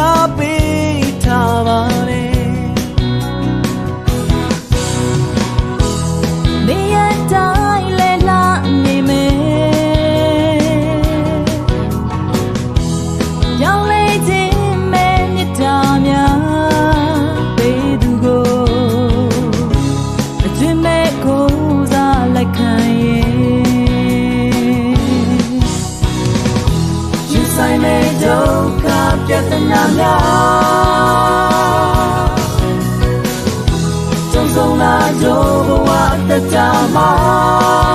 မြပေးထားပါလေနေ များကြုံဆုံးလာကြဘဝအတ္တတာမှာ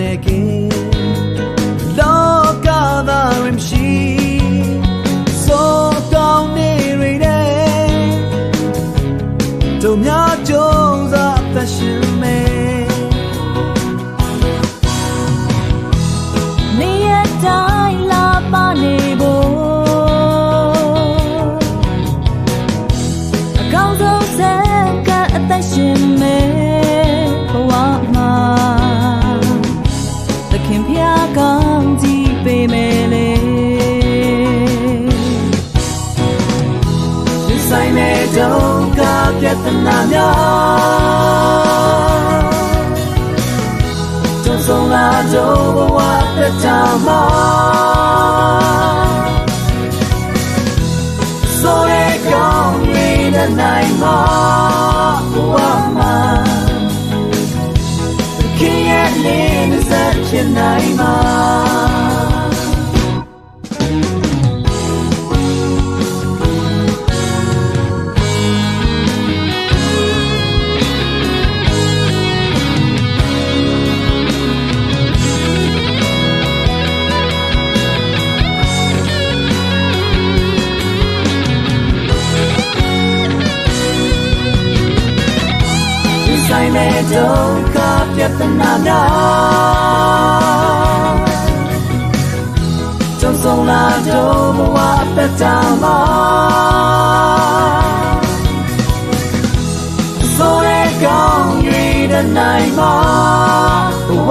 နေခင်လောကသားရင်ရှိစိုးကောင်းနေရတဲ့တို့များကြုံစားသက်ရှင်မဲ့နေရတို ဆိုင်မဲ့ဒုက္ခပြဿနာများကြုံဆုံးလာကြဘဝတစ်ချာမှာဆိုရကောင်းနေတဲ့နိုင်မှာဘဝမှာခင်ရဲ့လေးစက်ချင်နိုင်မှာ မဲ့ဒုက္ခပြဿနာများကြုံဆုံးလာတော့ဘဝအသက်တာမှာဆိုရကောင်း၍တဲ့နိုင်မှာဘဝ